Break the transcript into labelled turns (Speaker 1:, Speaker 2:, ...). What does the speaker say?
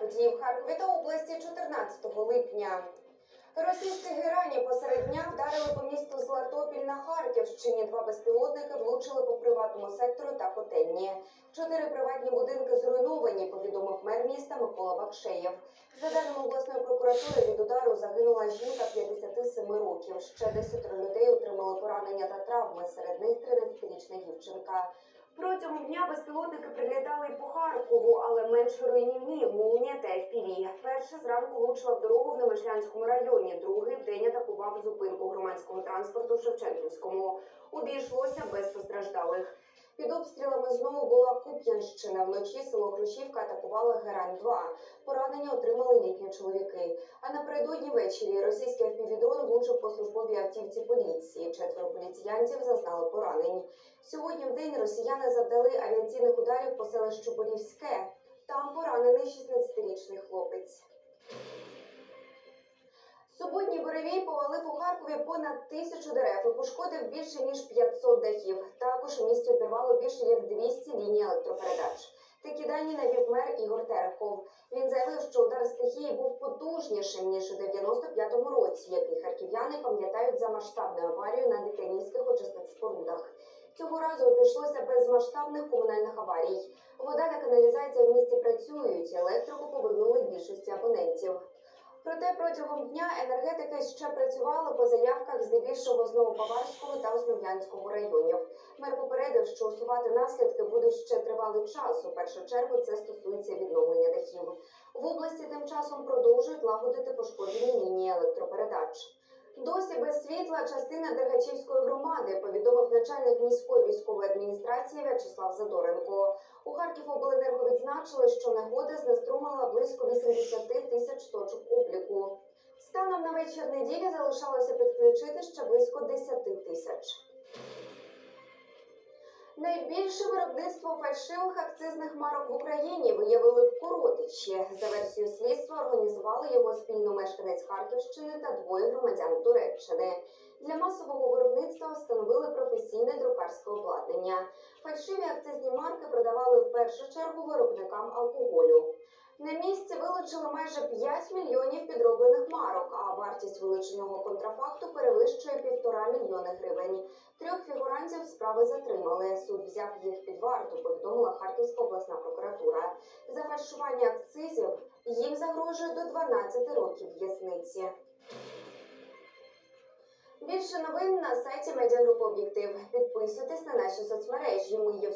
Speaker 1: Головне в Харкові та області 14 липня. Російські герані посеред дня вдарили по місту Златопіль на Харківщині. Два безпілотники влучили по приватному сектору та котельні. Чотири приватні будинки зруйновані, повідомив мер міста Микола Бакшеєв. За даними обласної прокуратури, від удару загинула жінка 57 років. Ще 10 людей отримали поранення та травми. Серед них 13-річна дівчинка. Протягом дня безпілотники прилітали по Харкову, але менш руйнівні молнія та FPV. Перший зранку влучила в дорогу в Немишлянському районі, другий день атакував зупинку громадського транспорту в Шевченківському. Обійшлося без постраждалих. Під обстрілами знову була Куп'янщина. Вночі село Грушівка атакувала Герань-2. Поранення отримали літні чоловіки. А напередодні ввечері російський FPV-дрон влучив по службовій автівці поліції. Четверо поліціянтів зазнали поранень. Сьогодні в день росіяни завдали авіаційних ударів по селищу Борівське. Там поранений 16-річний хлопець. Суботній буревій повалив у Харкові понад тисячу дерев і пошкодив більше ніж 500 дахів. Також у місті обірвало більше як 200 ліній електропередач. Такі дані навів мер Ігор Терехов. Він заявив, що удар стихії був потужнішим ніж у 95-му році, який харків'яни пам'ятають за масштабну аварію на дитинівських очисних спорудах. Цього разу обійшлося без масштабних комунальних аварій. Вода та каналізація в місті працюють, електрику повернули абонентів. Проте протягом дня енергетики ще працювали по заявках здебільшого з Новопаварського та Основ'янського районів. Мер попередив, що усувати наслідки будуть ще тривалий час. У першу чергу це стосується відновлення дахів. В області тим часом продовжують лагодити пошкоджені лінії електропередач. Досі без світла частина Дергачівської громади, повідомив начальник міської військової адміністрації В'ячеслав Задоренко. У Харківобленерго відзначили, що негода знеструмила близько 80 тисяч точок обліку. Станом на вечір неділі залишалося підключити ще близько 10 тисяч. Найбільше виробництво фальшивих акцизних марок в Україні виявили в Коротичі. За версією слідства організували його спільно мешканець Харківщини та двоє громадян Туреччини. Для масового виробництва встановили професійне друкарське обладнання. Фальшиві акцизні марки продавали в першу чергу виробникам алкоголю. На місці вилучили майже 5 мільйонів підроблених марок, а вартість вилученого контрафакту перевищує півтора мільйони гривень. Трьох фігурантів справи затримали. Суд взяв їх під варту, повідомила Харківська обласна прокуратура. За фальшування акцизів їм загрожує до 12 років в'язниці. Більше новин на сайті медіагрупи Об'єктив. Підписуйтесь на наші соцмережі. Ми є